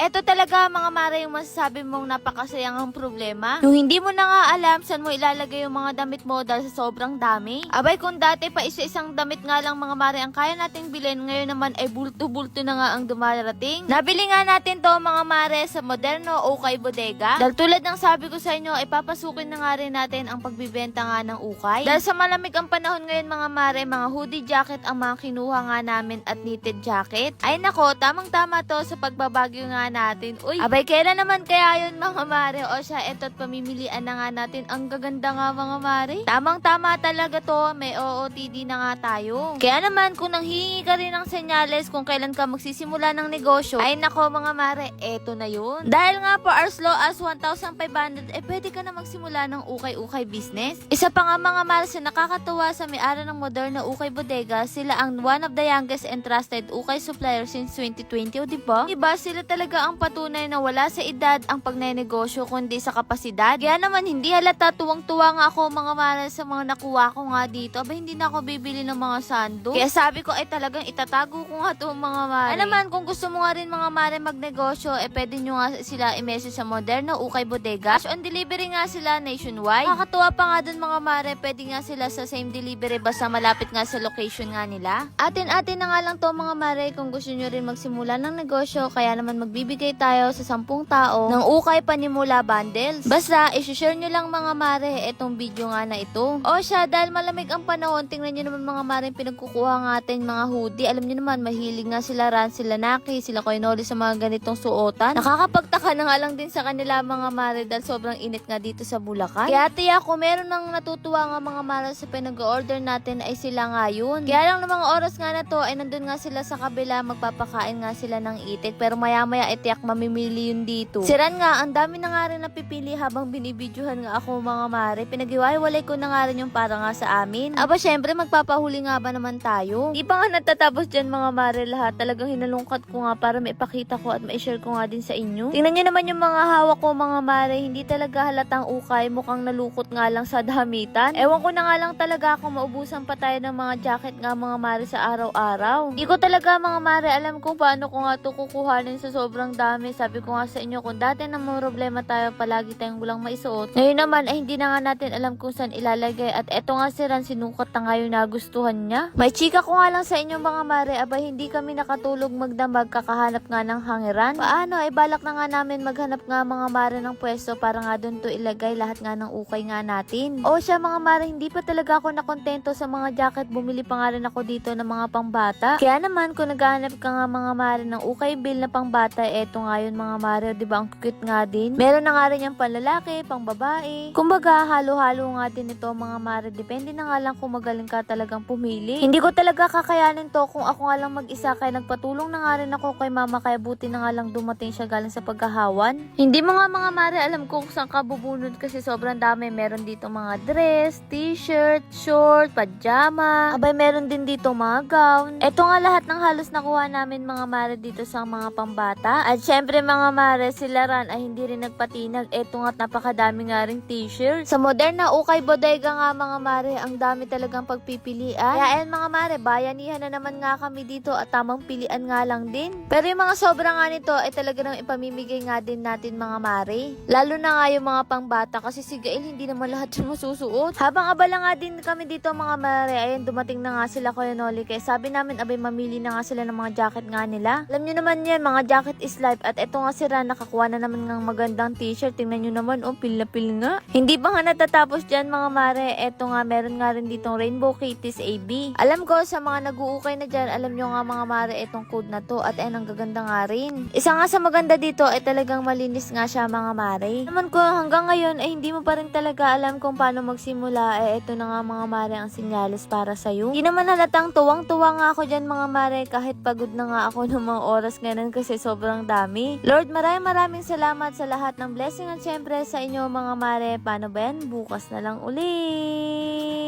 eto talaga mga mare yung masasabi mong napakasayang ang problema. Yung hindi mo na nga alam saan mo ilalagay yung mga damit mo dahil sa sobrang dami. Abay kung dati pa isa-isang damit nga lang mga mare ang kaya nating bilhin, ngayon naman ay bulto-bulto na nga ang dumarating. Nabili nga natin to mga mare sa Moderno Ukay Bodega. Dahil tulad ng sabi ko sa inyo, ay papasukin na nga rin natin ang pagbibenta nga ng ukay. Dahil sa malamig ang panahon ngayon mga mare, mga hoodie jacket ang mga kinuha nga namin at knitted jacket. Ay nako, tamang-tama to sa pagbabagyo nga natin. Uy, abay kailan naman kaya yun mga mare? O siya, eto't pamimilian na nga natin. Ang gaganda nga mga mare. Tamang-tama talaga to, may OOTD na nga tayo. Kaya naman, kung nanghihingi ka rin ng senyales kung kailan ka magsisimula ng negosyo, ay nako mga mare, eto na yun. Dahil nga po as low as 1,500, eh pwede ka na magsimula ng ukay-ukay business. Isa pa nga mga mare sa nakakatuwa sa may-ari ng Moderna Ukay Bodega, sila ang one of the youngest and trusted ukay supplier since 2020, o diba? Diba sila talaga ang patunay na wala sa edad ang pagnenegosyo kundi sa kapasidad. Kaya naman hindi halata tuwang-tuwa nga ako mga mare sa mga nakuha ko nga dito. Aba hindi na ako bibili ng mga sando. Kaya sabi ko ay talagang itatago ko nga to mga. Ano naman kung gusto mo nga rin mga mare magnegosyo, eh pwede nyo nga sila i-message sa Moderno Ukay Bodega. Cash on delivery nga sila nationwide. Nakakatuwa pa nga dun mga mare, pwede nga sila sa same delivery basta malapit nga sa location nga nila. Atin-atin na nga lang to mga mare kung gusto nyo rin magsimula ng negosyo, kaya naman magbibigay tayo sa 10 tao ng ukay panimula bundles. Basta, isi-share nyo lang mga mare itong video nga na ito. O siya, dahil malamig ang panahon, tingnan nyo naman mga mare pinagkukuha nga atin mga hoodie. Alam nyo naman, mahilig nga sila Ran, sila Naki, sila Koinoli sa mga ganitong suotan. Nakakapagtaka na nga lang din sa kanila mga mare dahil sobrang init nga dito sa Bulacan. Kaya tiya, kung meron nang natutuwa nga mga mare sa pinag-order natin ay sila nga yun. Kaya lang ng mga oras nga na to ay nandun nga sila sa kabila magpapakain nga sila ng itik pero maya maya itiyak mamimili yun dito. Siran nga, ang dami na nga rin napipili habang binibidyohan nga ako mga mare. Pinag-iwalay ko na nga rin yung para nga sa amin. Aba syempre magpapahuli nga ba naman tayo? Di pa nga natatapos dyan mga mare lahat. Talagang hinalungkat ko nga para maipakita ko at ma-share ko nga din sa inyo. Tingnan nyo naman yung mga hawak ko mga mare. Hindi talaga halatang ukay. Mukhang nalukot nga lang sa damitan. Ewan ko na nga lang talaga kung maubusan pa tayo ng mga jacket nga mga mare sa araw-araw. Hindi ko talaga mga mare alam kung paano ko nga to kukuhanin sa sobrang dami. Sabi ko nga sa inyo kung dati na may problema tayo palagi tayong walang maisuot. Ngayon naman ay hindi na nga natin alam kung saan ilalagay at eto nga si Ran sinukat na nga yung nagustuhan niya. May chika ko nga lang sa inyo mga mare aba hindi kami nakatulog magdamag kakahanap nga ng hangiran. Paano ay balak na nga namin maghanap nga mga mare ng pwesto para nga doon to ilagay lahat nga ng ukay nga natin. O siya mga mare hindi pa talaga ako nakontento sa mga jacket bumili pa nga rin ako dito ng mga pangbata. Kaya naman kung naghahanap ka nga mga mare ng ukay bill na pangbata eto nga yun mga mare di ba ang cute nga din. Meron na nga rin yung panlalaki, pang. Kumbaga halo-halo nga din ito mga mare depende na nga lang kung magaling ka talagang pumili. Hindi ko talaga kakayanin to kung ako nga lang mag-isa kaya nagpatulong na nga rin ako kay mama kaya buti na nga lang dumating siya galing sa pagkahawan. Hindi mo nga mga mare alam kung saan ka bubunod kasi sobrang dami. Meron dito mga dress, t-shirt, short, pajama. Abay meron din dito mga gown. Ito nga lahat ng halos nakuha namin mga mare dito sa mga pambata. At syempre mga mare sila ran ay hindi rin nagpatinag. Ito nga napakadami nga ring t-shirt. Sa Moderna Ukay Bodega nga mga mare ang dami talagang pagpipilian. Kaya ayan mga mare bayanihan na naman nga kami dito at tamang pilian nga lang din. Pero yung mga sobra nga nito ay talaga nang ipamimigay nga din natin mga mare. Lalo na nga yung mga pangbata kasi si Gail hindi naman lahat yun masusuot. Habang abala nga din kami dito mga mare, ayun dumating na nga sila Kuya Noli kaya sabi namin abay mamili na nga sila ng mga jacket nga nila. Alam nyo naman yan, mga jacket is life at eto nga sila nakakuha na naman ng magandang t-shirt. Tingnan nyo naman, oh pil na pil nga. Hindi ba nga natatapos dyan mga mare, eto nga meron nga rin ditong Rainbow Kitties AB. Alam ko sa mga nag-uukay na dyan, alam nyo nga mga mare etong code na to at ayun ang gaganda nga rin. Isa nga sa maganda dito ay talagang malinis nga siya mga mare. Naman ko hanggang ngayon ay hindi mo pa rin talaga alam kung paano magsimula eh eto na nga mga mare ang sinyalis para sa'yo. Hindi naman halatang tuwang-tuwa nga ako dyan mga mare kahit pagod na nga ako ng mga oras ngayon kasi sobrang dami. Lord maraming maraming salamat sa lahat ng blessing at syempre sa inyo mga mare. Paano ba yan? Bukas na lang ulit.